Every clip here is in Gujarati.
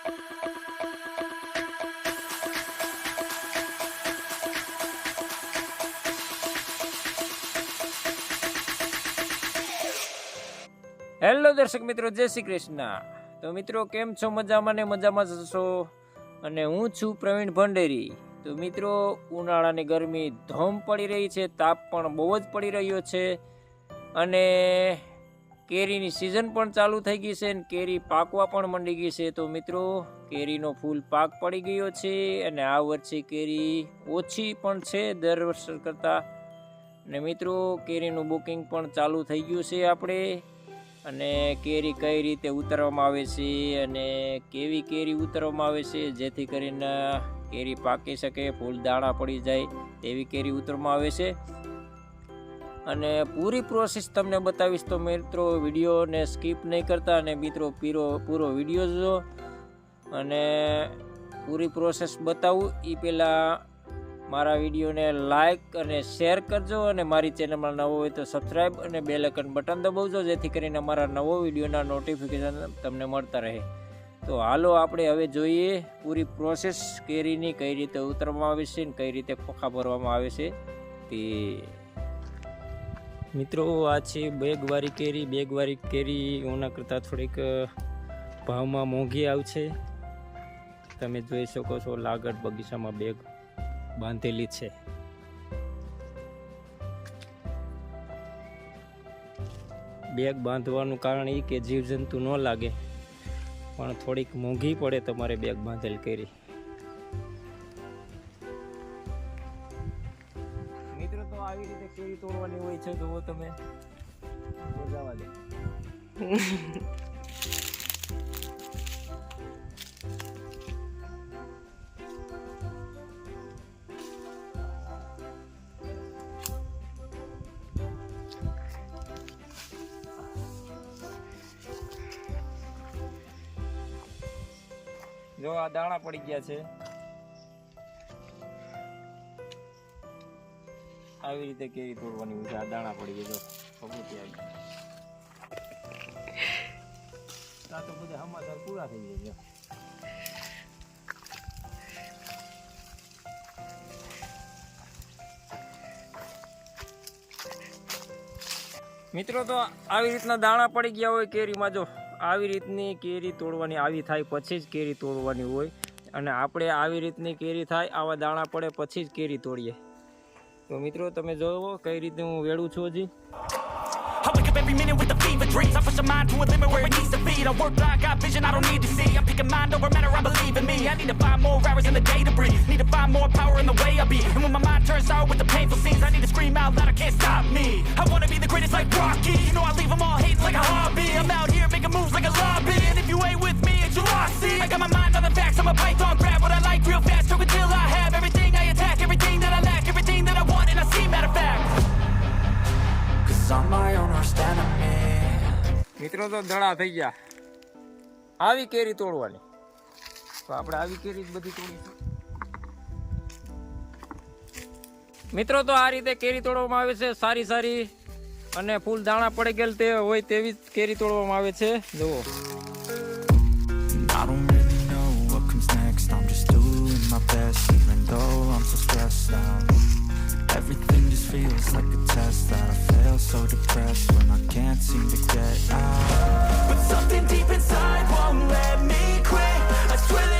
હેલો દર્શક મિત્રો, જય શ્રી કૃષ્ણ. તો મિત્રો, કેમ છો? મજામાં ને મજામાં જશો અને હું છું પ્રવીણ ભંડેરી. તો મિત્રો, ઉનાળાની ગરમી ધમ પડી રહી છે, તાપ પણ બહુ જ પડી રહ્યો છે. અને કેરીની સિઝન પણ ચાલુ થઈ ગઈ છે અને કેરી પાકવા પણ મંડી ગઈ છે. તો મિત્રો, કેરીનો ફૂલ પાક પડી ગયો છે અને આ વર્ષે કેરી ઓછી પણ છે દર વર્ષ કરતાં. અને મિત્રો, કેરીનું બુકિંગ પણ ચાલુ થઈ ગયું છે આપણે. અને કેરી કઈ રીતે ઉતારવામાં આવે છે અને કેવી કેરી ઉતારવામાં આવે છે, જેથી કરીને કેરી પાકી શકે, ફૂલ દાણા પડી જાય તેવી કેરી ઉતારવામાં આવે છે. અને પૂરી પ્રોસેસ તમને બતાવીશ તો મિત્રો વિડીયોને સ્કીપ નહીં કરતા અને મિત્રો પીરો પૂરો વીડિયો જો અને પૂરી પ્રોસેસ બતાવું. એ પહેલાં મારા વિડીયોને લાઈક અને શેર કરજો અને મારી ચેનલમાં નવો હોય તો સબસ્ક્રાઈબ અને બેલેકન બટન દબાવજો, જેથી કરીને મારા નવો વિડીયોના નોટિફિકેશન તમને મળતા રહે. તો હાલો આપણે હવે જોઈએ પૂરી પ્રોસેસ કેરીની કઈ રીતે ઉતરવામાં આવે છે અને કઈ રીતે ખોખા ભરવામાં આવે છે તે. મિત્રો, આ છે બેગવારી કેરી. બેગવારી કેરી ઓના કરતાં થોડીક ભાવમાં મોંઘી આવશે. તમે જોઈ શકો છો, લાગડ બગીચામાં બેગ બાંધેલી છે. બેગ બાંધવાનું કારણ એ કે જીવજંતુ ન લાગે, પણ થોડીક મોંઘી પડે તમારે બેગ બાંધેલ કરી. આવી રીતે કેરી તોડવાની હોય છે જુઓ તમે. જવા દે જો આ દાણા પડી ગયા છે. આવી રીતે કેરી તોડવાની હોય છે. આ દાણા પડી ગયા, જો. આવી. આ તો બધા સમાચાર પૂરા થઈ ગયા મિત્રો, તો આવી રીતના દાણા પડી ગયા હોય કેરીમાં, જો. આવી રીતની કેરી તોડવાની આવી થાય પછી જ કેરી તોડવાની હોય. અને આપણે આવી રીતની કેરી થાય, આવા દાણા પડે પછી જ કેરી તોડીએ. તો મિત્રો તમે જોવો કઈ રીતે હું વેડું છું હજી I wake up every minute with the fever dreams. I push my mind to a limit where it needs to be. I work blind, got vision I don't need to see. I'm picking mind over matter, I believe in me. I need to find more hours in the day to breathe. Need to find more power in the way I be. And when my mind turns sour with the painful scenes, I need to scream out loud, I can't stop me. I wanna be the greatest like Rocky. You know I મિત્રો તો ધડા થઈ ગયા. આવી કેરી તોડવાની. તો આપણે આવી કેરી બધી તોડીશું. મિત્રો તો આ રીતે કેરી તોડવામાં આવે છે, સારી સારી. અને ફૂલ દાણા પડી ગયેલ તે હોય તેવી જ કેરી તોડવામાં આવે છે. જુઓ. I'm so stressed out. Everything just feels like a test that I fail, so depressed when I can't seem to get out. But something deep inside won't let me quit. I swear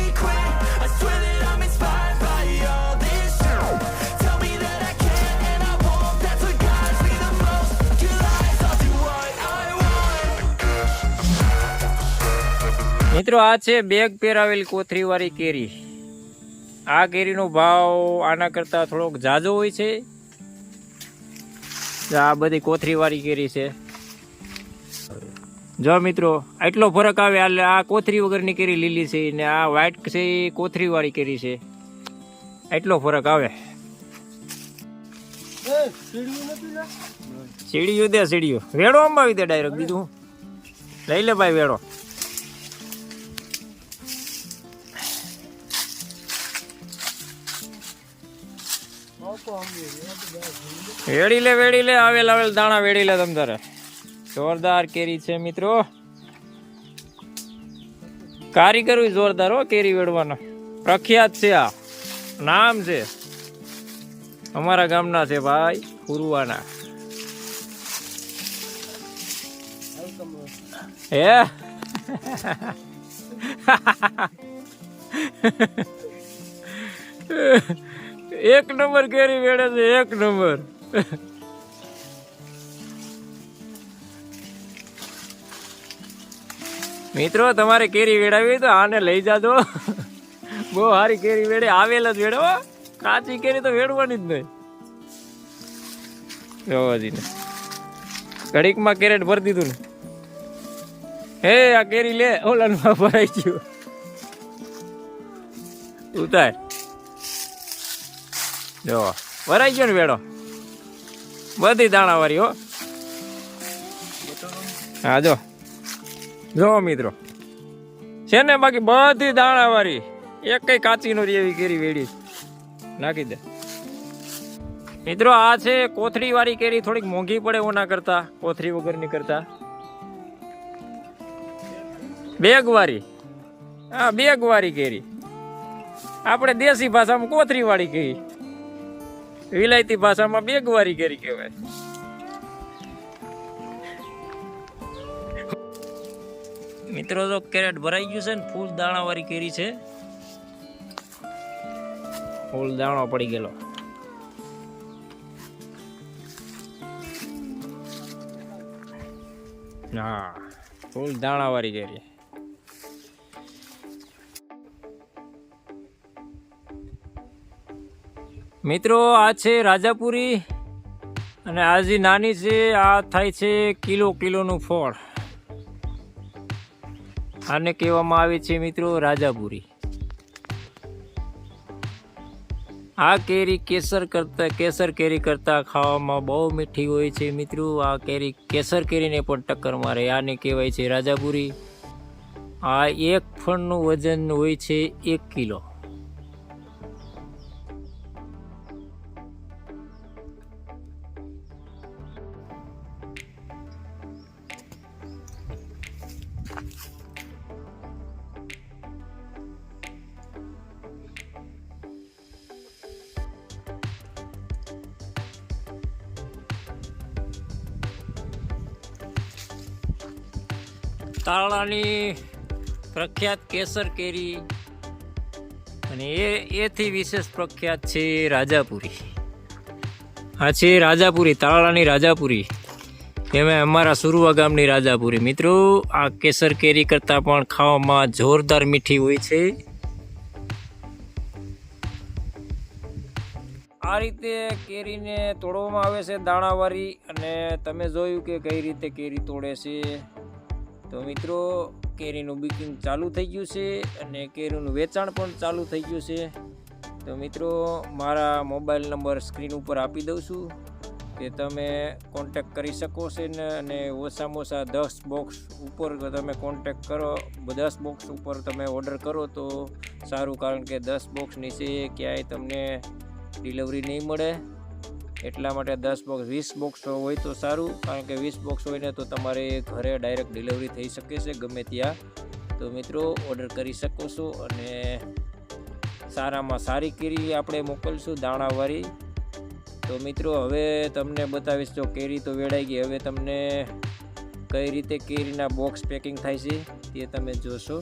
મિત્રો આ છે બેગ પહેરાવેલી કોથરી વાળી કેરી. આ કેરીનો ભાવ આના કરતા થોડોક જાજો હોય છે. આ બધી કોથરી વાળી કેરી છે. જો મિત્રો એટલો ફરક આવે એટલે આ કોથરી વગરની કેરી લીલી છે ને આ વ્હાઈટ છે એ કોથરી વાળી કેરી છે. એટલો ફરક આવે. સીડીયું દે સીડીયું. વેડો અંબાવી દે ડાયરેક્ટ બીજું. લઈ લે ભાઈ વેડો. વેડી લે વેડી લે આવેલ આવેલ દાણા વેડી લે તમ તારે. જોરદાર કેરી છે મિત્રો. કારીગર જોરદાર હો, કેરી વેડવાનો. પ્રખ્યાત છે આ. નામ છે. અમારા ગામના છે ભાઈ પુરવાના હે? એક નંબર કેરી વેડે છે, એક નંબર. મિત્રો, તમારે કેરી વેડાવી તો આને લઈ જાજો. બહુ સારી કેરી વેડે, આવેલ જ વેડો કાચી કેરી તો વેડવાની જ નહીં. જોવાજીને ઘડીકમાં કેરેટ ભરી દીધું ને. હે, આ કેરી લે. ઓલાનમાં ભરાઈ ગયું. ઉતાર. જો ભરાઈ ગયો ને વેડો? બધી દાણાવાળી હો. હા, જો. જો, મિત્રો. છે ને બાકી બધી દાણાવાળી એક કઈ કાચી નો એવી કેરી વેડી. નાખી દે. મિત્રો, આ છે કોથળી વાળી કેરી. થોડીક મોંઘી પડે ઓના કરતા. કોથળી વગરની કરતા. બેગ વાળી હા, બેગ વાળી કેરી. આપણે દેશી ભાષામાં કોથળી વાળી કેરી. વિલાયતી ભાષામાં બેગ વાળી કેરી કહેવાય. મિત્રો, તો કેરેટ ભરાઈ ગયું છે ને, ફૂલ દાણા વાળી કેરી છે. ફૂલ દાણો પડી ગયેલો. હા, ફૂલ દાણા વાળી કેરી. મિત્રો, આ છે રાજાપુરી અને આ જે નાની છે, આ થાય છે કિલો કિલોનું ફળ. આને કહેવામાં આવે છે મિત્રો રાજાપુરી. આ કેરી કેસર કરતા, કેસર કેરી કરતા ખાવામાં બહુ મીઠી હોય છે મિત્રો. આ કેરી કેસર કેરીને પણ ટક્કર મારે આને કહેવાય છે રાજાપુરી. આ એક ફળનું વજન હોય છે એક કિલો. તાળાની પ્રખ્યાત કેસર કેરી અને એ, એથી વિશેષ પ્રખ્યાત છે રાજાપુરી. આ છે રાજાપુરી, તાળાની રાજાપુરી. એમાં અમારા સુરવા ગામની રાજાપુરી. મિત્રો, આ કેસર કેરી કરતાં પણ ખાવામાં જોરદાર મીઠી હોય છે. આ રીતે કેરીને તોડવામાં આવે છે દાણાવાળી અને તમે જોયું કે કઈ રીતે કેરી તોડે છે. તો મિત્રો, કેરીનું બુકિંગ ચાલુ થઈ ગયું છે અને કેરીનું વેચાણ પણ ચાલુ થઈ ગયું છે. તો મિત્રો, મારા મોબાઈલ નંબર સ્ક્રીન ઉપર આપી દઉં છું કે તમે કોન્ટેક કરી શકો છો ને, અને ઓછામાં ઓછા દસ બોક્સ ઉપર તમે કોન્ટેક કરો. દસ બોક્સ ઉપર તમે ઓર્ડર કરો તો સારું, કારણ કે દસ બોક્સ નીચે ક્યાંય તમને ડિલિવરી નહીં મળે. એટલા માટે દસ બોક્સ વીસ બોક્સ હોય તો સારું, કારણ કે વીસ બોક્સ હોય ને તો તમારે ઘરે ડાયરેક્ટ ડિલિવરી થઈ શકે છે, ગમે ત્યાં. તો મિત્રો ઓર્ડર કરી શકો છો અને સારામાં સારી કેરી આપણે મોકલશું, દાણાવાળી. તો મિત્રો, હવે તમને બતાવીશ જો કેરી તો વેડાઈ ગઈ. હવે તમને કઈ રીતે કેરીના બોક્સ પેકિંગ થાય છે તે તમે જોશો.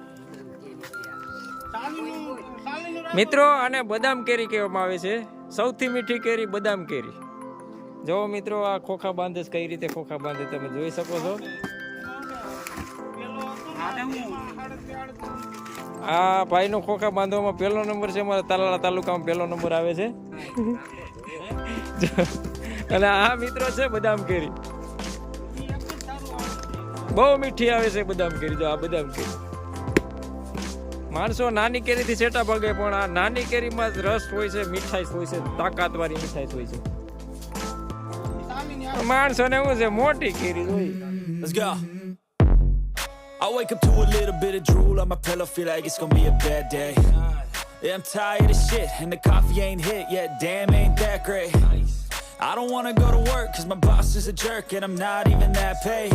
મિત્રો, આને બદામ કેરી કહેવામાં આવે છે. સૌથી મીઠી કેરી બદામ કેરી. જો મિત્રો, આ ખોખા બાંધે કઈ રીતે ખોખા બાંધે તમે જોઈ શકો છો. આ ભાઈનો ખોખા બાંધવામાં પહેલો નંબર છે, અમારા તાલાળા તાલુકામાં પહેલો નંબર આવે છે. અને આ મિત્રો છે બદામ કેરી. બહુ મીઠી આવે છે બદામ કેરી, જો આ બદામ કેરી. માણસો નાની કેરીથી સેટા ભાગે પણ આ નાની કેરીમાં જ રસ હોય છે મીઠાઈ હોય છે તાકાતવાળી મીઠાઈ હોય છે માણસોને શું છે મોટી કેરી હોય Let's go. I wake up to a little bit of drool on my pillow, feel like it's gonna be a bad day. Yeah, I'm tired of shit, and the coffee ain't hit yet. Damn, ain't that great. I don't wanna go to work, cause my boss is a jerk, and I'm not even that paid.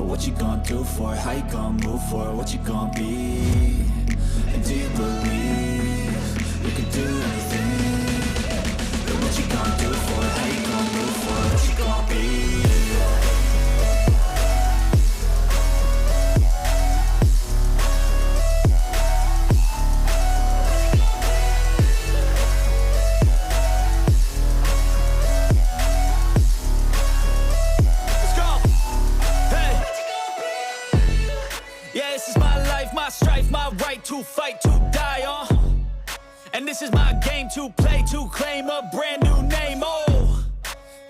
But what you gonna do for it? How you gonna move for it? What you gonna be? Yeah, this is my life, my strife, my right to fight, to die on. And this is my game to play, to claim a brand new name. Oh,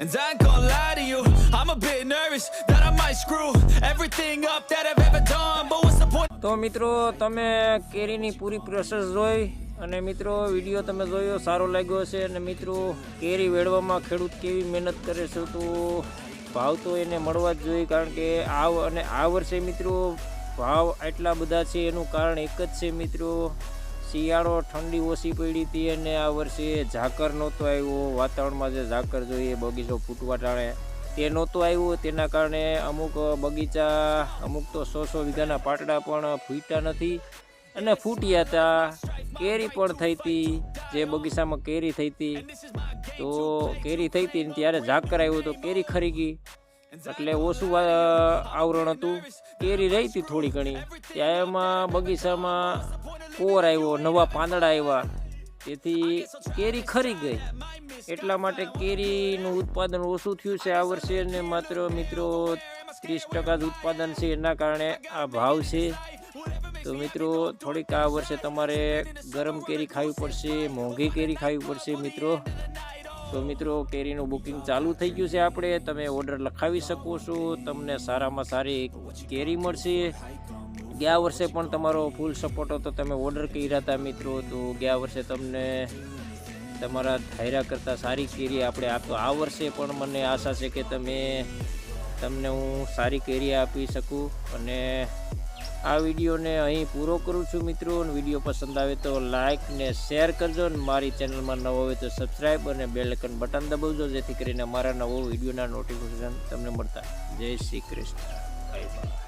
and I ain't gonna lie to you, I'm a bit nervous that I might screw everything up that I've ever done. But what's the point? તો મિત્રો તમે કેરીની પૂરી પ્રોસેસ જોઈ અને મિત્રો વીડિયો તમે જોયો સારો લાગ્યો હશે અને મિત્રો કેરી વેળવામાં ખેડૂત કેવી મહેનત કરે છે તો ભાવ તો એને મળવા જ જોઈએ કારણ કે આ અને આ વર્ષે મિત્રો ભાવ આટલા બધા છે એનું કારણ એક જ છે મિત્રો. શિયાળો ઠંડી ઓછી પડી હતી અને આ વર્ષે ઝાકર નહોતો આવ્યો. વાતાવરણમાં જે ઝાકર જોઈએ, બગીચો ફૂટવા ટાણે તે નહોતું આવ્યું. તેના કારણે અમુક બગીચા, અમુક તો સો સો વીઘાના પાટડા પણ ફૂટ્યા નથી અને ફૂટ્યા હતા. કેરી પણ થઈ હતી, જે બગીચામાં કેરી થઈ હતી. તો કેરી થઈ હતી ત્યારે ઝાકર આવ્યું તો કેરી ખરી ગઈ. એટલે ઓછું આવરણ હતું. કેરી રહી હતી થોડી ઘણી. ત્યાં એમાં બગીચામાં કોર આવ્યો, નવા પાંદડા આવ્યા. તેથી કેરી ખરી ગઈ. એટલા માટે કેરીનું ઉત્પાદન ઓછું થયું છે આ વર્ષે અને માત્ર મિત્રો ત્રીસ ટકા જ ઉત્પાદન છે. એના કારણે આ ભાવ છે. તો મિત્રો, થોડીક આ વર્ષે તમારે ગરમ કેરી ખાવી પડશે, મોંઘી કેરી ખાવી પડશે મિત્રો. તો મિત્રો, કેરીનું બુકિંગ ચાલુ થઈ ગયું છે આપણે. તમે ઓર્ડર લખાવી શકો છો. તમને સારામાં સારી કેરી મળશે. ગયા વર્ષે પણ તમારો ફૂલ સપોર્ટ હતો. તમે ઓર્ડર કર્યા હતા મિત્રો. તો ગયા વર્ષે તમને તમારા થાયરા કરતાં સારી કેરી આપણે આપતો આ વર્ષે પણ મને આશા છે કે તમે, તમને હું સારી કેરી આપી શકું. અને આ વિડીયોને અહીં પૂરો કરું છું મિત્રો. અને વીડિયો પસંદ આવે તો લાઇક ને શેર કરજો. અને મારી ચેનલમાં નવો હોય તો સબસ્ક્રાઈબ અને બેલેકન બટન દબાવજો, જેથી કરીને મારા નવો વિડીયોના નોટિફિકેશન તમને મળતા. જય શ્રી કૃષ્ણ. Bye bye